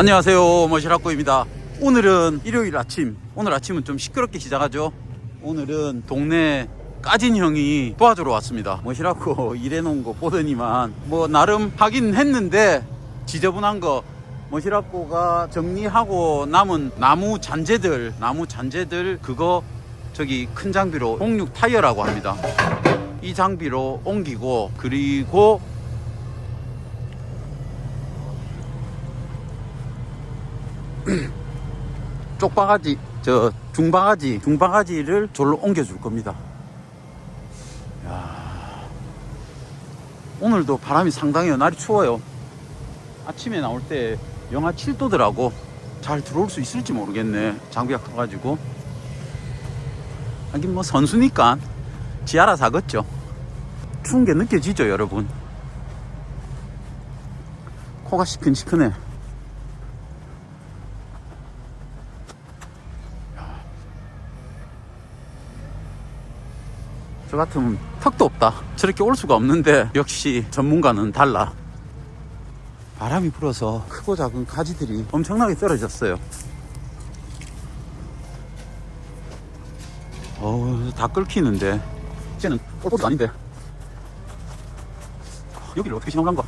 안녕하세요. 머시락고입니다. 오늘은 일요일 아침. 오늘 아침은 좀 시끄럽게 시작하죠. 오늘은 동네 까진 형이 도와주러 왔습니다. 머시락고 일해놓은 거 보더니만 뭐 나름 하긴 했는데 지저분한 거. 머시락고가 정리하고 남은 나무 잔재들 나무 잔재들 그거 저기 큰 장비로 06 타이어라고 합니다. 이 장비로 옮기고 그리고 쪽바가지 저 중바가지 중바가지를 졸로 옮겨줄 겁니다. 야, 오늘도 바람이 상당해요 날이 추워요. 아침에 나올 때 영하 7도더라고. 잘 들어올 수 있을지 모르겠네. 장비가 커가지고. 하긴 뭐 선수니까 지 알아서 하겠죠. 추운 게 느껴지죠 여러분. 코가 시큰시큰해 같으면 턱도 없다. 저렇게 올 수가 없는데 역시 전문가는 달라. 바람이 불어서 크고 작은 가지들이 엄청나게 떨어졌어요. 어우, 다 끓기는데. 이제는 꼴꼴도 아닌데. 여기를 어떻게 지나간 거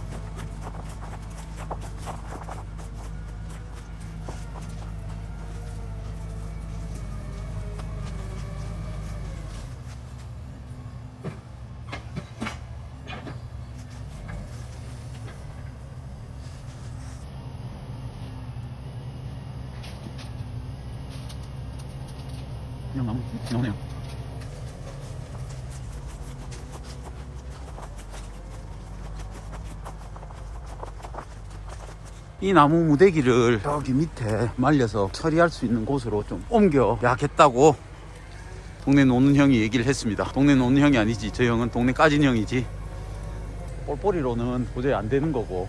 이 나무 무대기를 저기 밑에 말려서 처리할 수 있는 곳으로 좀 옮겨야겠다고 동네 노는 형이 얘기를 했습니다. 동네 노는 형이 아니지. 저 형은 동네 까진 형이지. 꼴뽀리로는 도저히 안 되는 거고.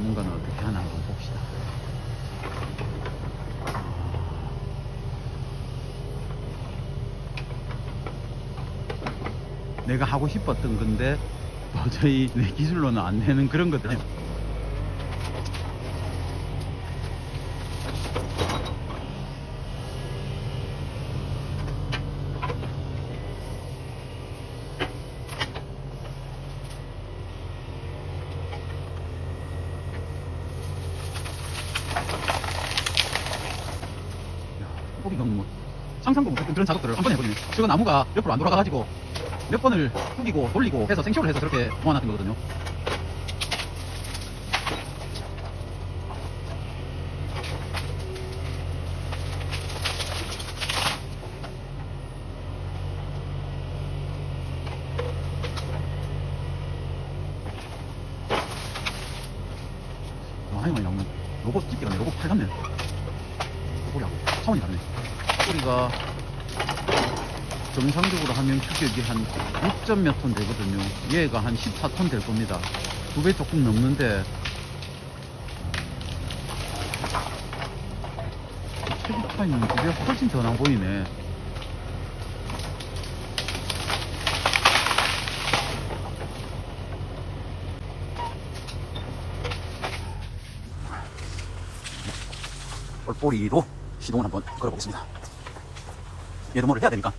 전문가는 어떻게 하나 한번 봅시다. 내가 하고 싶었던 건데 도저히 내 기술로는 안 되는 그런 것들. 뿌리가 뭐 상상도 못했던 그런 작업들을 한 번에 해버리네. 저거 나무가 옆으로 안 돌아가가지고 몇 번을 후기고 돌리고 해서 생쇼를 해서 저렇게 모아놨던 거거든요. 많이 많이 나오네. 로봇 집게가 로봇 팔 같네. 꼬리하고 차원이 다르네. 꼬리가 정상적으로 하면 규격이 한 6점 몇 톤 되거든요. 얘가 한 14톤 될 겁니다. 두 배 조금 넘는데 체중 차이는 두배 훨씬 더 나 보이네. 뻘뿌리도 시동을 한번 걸어보겠습니다. 얘도 뭐를 해야 되니까.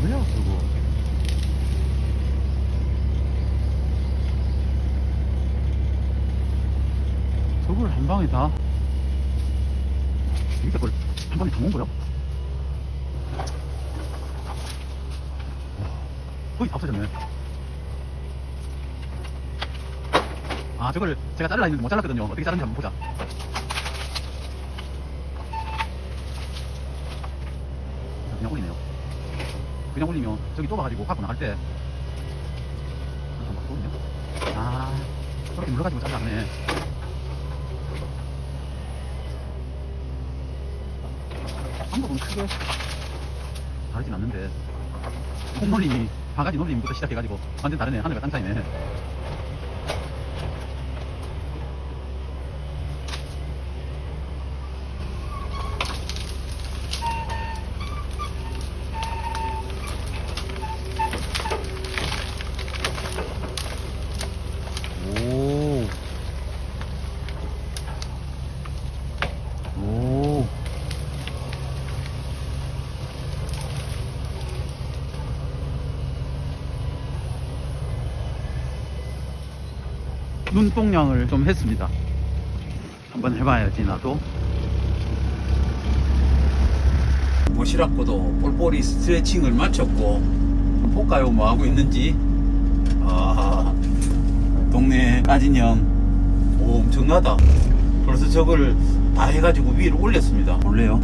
뭐야 저거? 저걸 한 방에 다 밑에 걸 한 방에 다 모은 거야? 거의 다 없어졌네. 아, 저걸 제가 잘라 있는데 못 잘랐거든요. 어떻게 자른지 한번 보자. 그냥 올리네요. 그냥 올리면 저기 좁아가지고 갖고 나갈 때. 아, 저렇게 눌러가지고 잘랐네. 방법은 크게 다르진 않는데 콩놀림이 바가지 놀림부터 시작해가지고 완전 다르네. 하늘과 땅 차이네 오. 오. 눈동량을 좀 했습니다. 한번 해봐야지 나도. 모시락고도 볼볼이 스트레칭을 마쳤고 볼까요? 뭐 하고 있는지. 아, 동네 까진 형, 오 엄청나다. 벌써 저걸 다 해가지고 위로 올렸습니다. 올래요?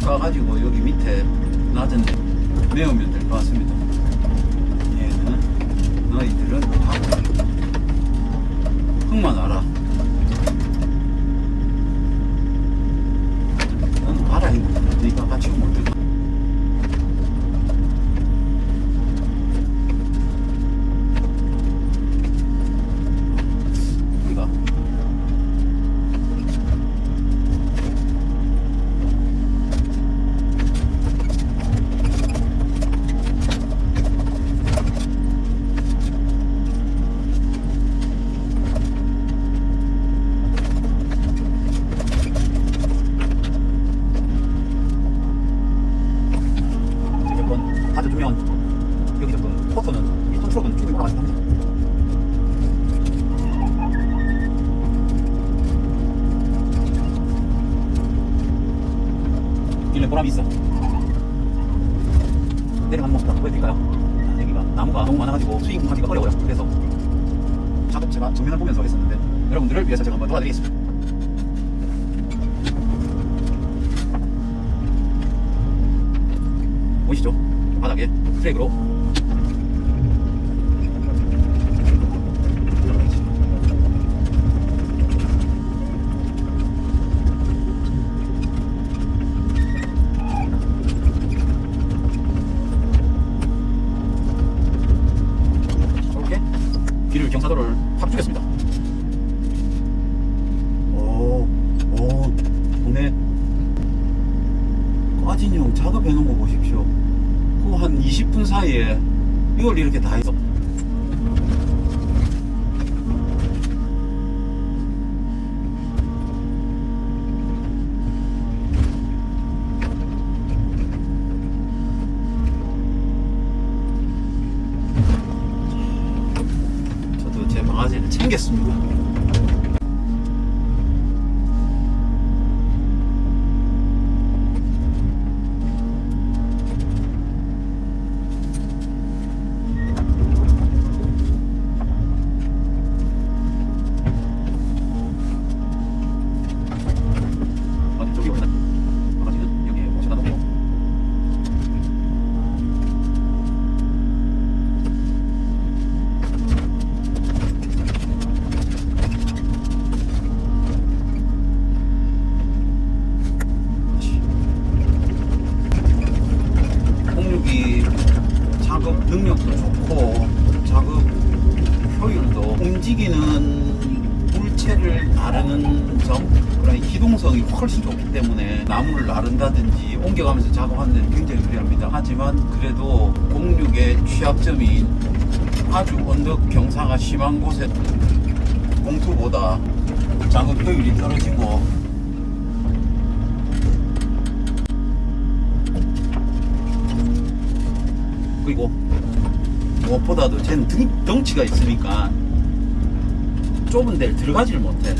까가지고 여기 밑에 낮은 데 메우면 될 것 같습니다. 얘는 너희들은 흙만 알아. 보이시죠? 바닥에 트랙으로 언덕 경사가 심한 곳에 공투보다 작업 효율이 떨어지고 그리고 무엇보다도 쟤는 등, 덩치가 있으니까 좁은 데를 들어가지를 못해.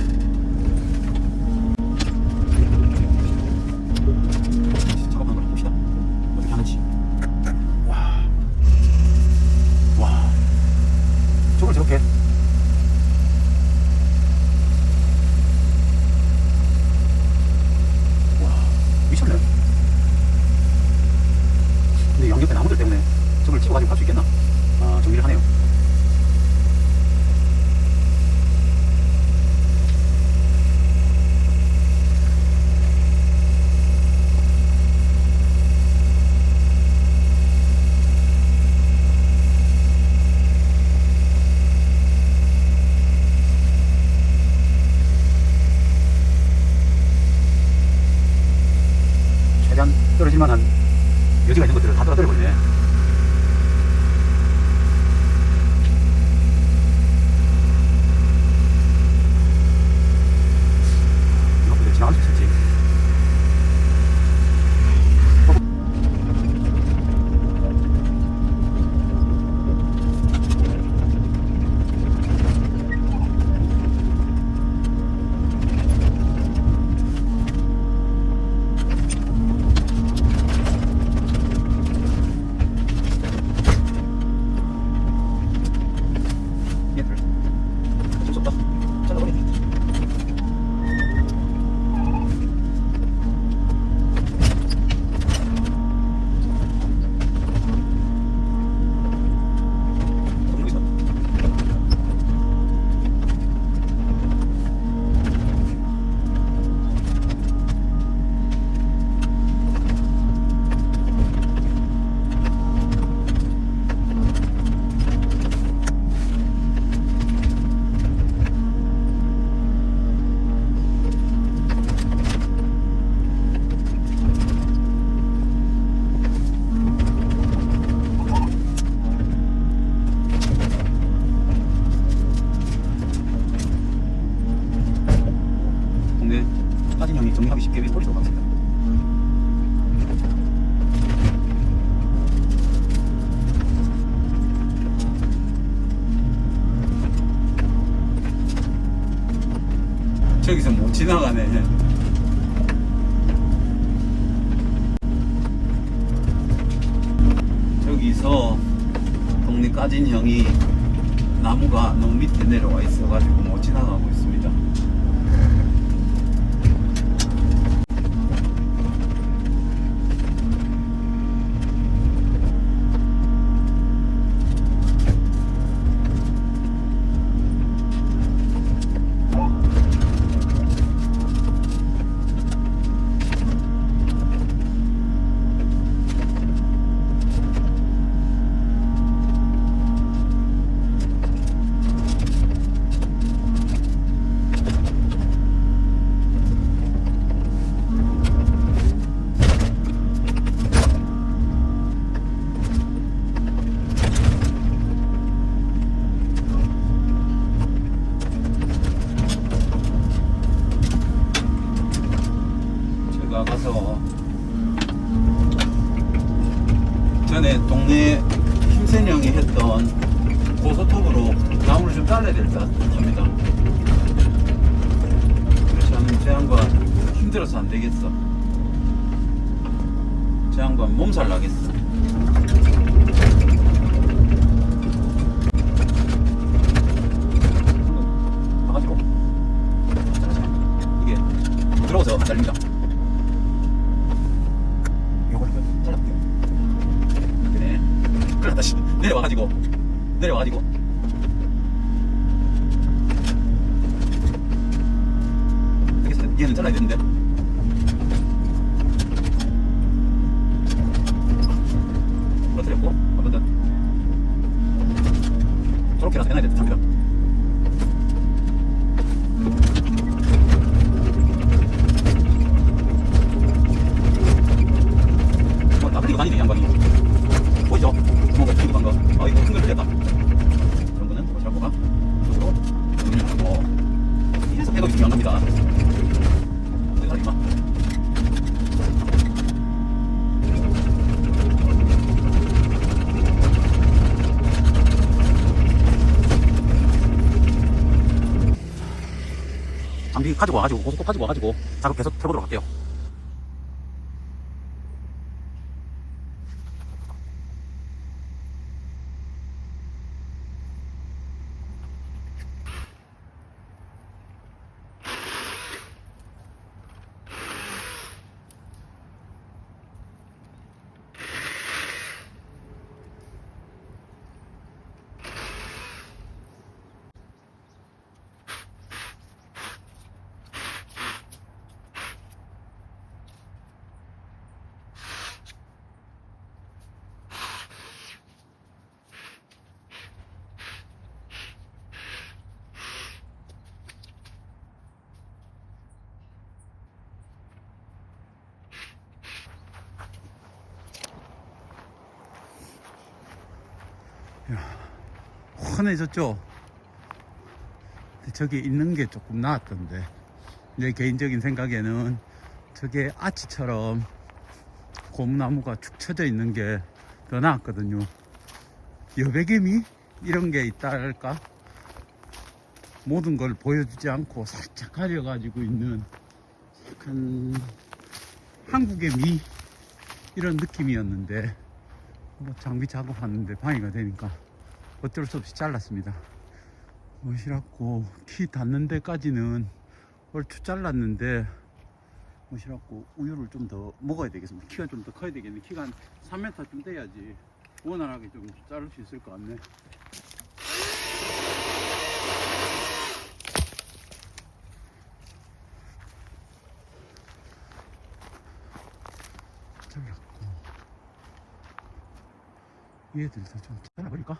정리하기 쉽게 스토리 들어갑니다. 저기서 못 지나가네. 저기서 동네 까진 형이 나무가 너무 밑에 내려와 있어가지고 열립니다. 요거는 이거 잘랐대요. 그래. 그래 다시 내려와가지고 내려와가지고 알겠어요. 얘는 잘라야 되는데. 와가지고 고속도 가지고 와가지고 작업 계속 해보도록 할게요. 편해졌죠? 근데 저게 있는 게 조금 나았던데. 내 개인적인 생각에는 저게 아치처럼 고무나무가 축 처져 있는 게 더 나았거든요. 여백개미 이런 게 있다 할까? 모든 걸 보여주지 않고 살짝 가려가지고 있는 약간 한국의 미 이런 느낌이었는데. 뭐 장비 작업하는데 방해가 되니까 어쩔 수 없이 잘랐습니다. 못이라고 키 닿는 데까지는 얼추 잘랐는데 못이라고 우유를 좀 더 먹어야 되겠습니다. 키가 좀 더 커야 되겠네. 키가 한 3m쯤 돼야지 원활하게 좀 자를 수 있을 것 같네 잘랐고 얘들도 좀 잘라버릴까?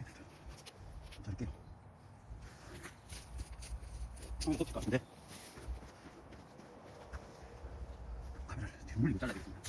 얘들도 좀 자를게요 한번 덮칠 것 같은데 카메라를 뒤에 물리고 잘라야겠습니다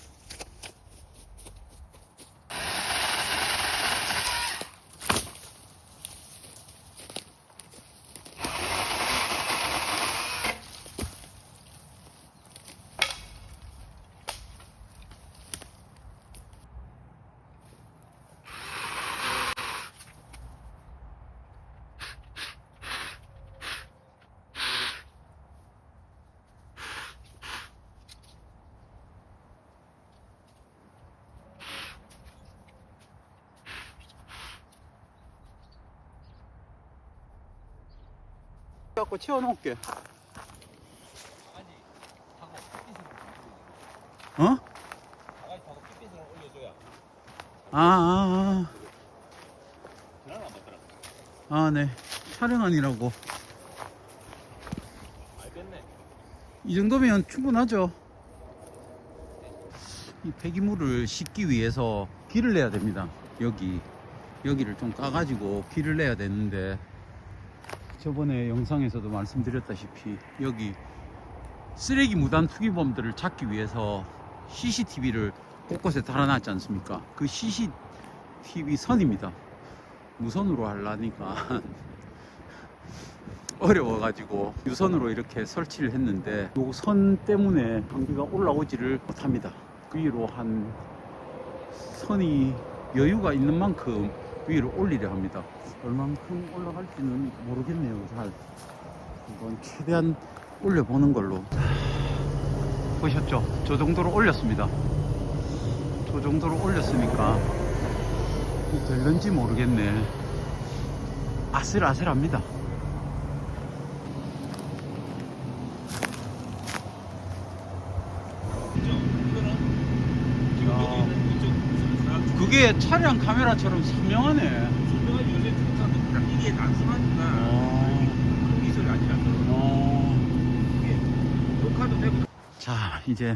갖고 어? 타고 핏빛을 올려줘야 아, 아, 아, 아, 네. 촬영하니라고. 알겠네 이 정도면 충분하죠. 이 폐기물을 씻기 위해서 길을 내야 됩니다. 여기. 여기를 좀 까가지고 길을 내야 되는데, 저번에 영상에서도 말씀드렸다시피, 여기 쓰레기 무단 투기범들을 찾기 위해서 CCTV를 곳곳에 달아놨지 않습니까? 그 CCTV 선입니다. 무선으로 하려니까 어려워가지고 유선으로 이렇게 설치를 했는데 요 선 때문에 전기가 올라오지를 못합니다. 그 위로 한 선이 여유가 있는 만큼 위로 올리려 합니다. 얼만큼 올라갈지는 모르겠네요. 잘 이건 최대한 올려보는 걸로 보셨죠? 저 정도로 올렸습니다. 저 정도로 올렸으니까 이 될는지 모르겠네. 아슬아슬합니다. 지금 야. 여기 있는 이쪽 그게 차량 카메라처럼 선명하네. 분명히 요새 중국사람들 이게 단순하니까 어, 큰 기술이 아니라서 어. 이게 녹화도 되고 자, 이제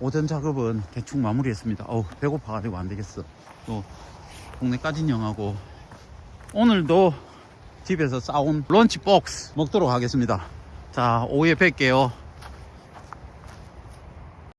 오전 작업은 대충 마무리했습니다. 어우, 배고파가지고 안 되겠어. 또, 동네 까진 형하고 오늘도 집에서 싸온 런치 박스 먹도록 하겠습니다. 자, 오후에 뵐게요.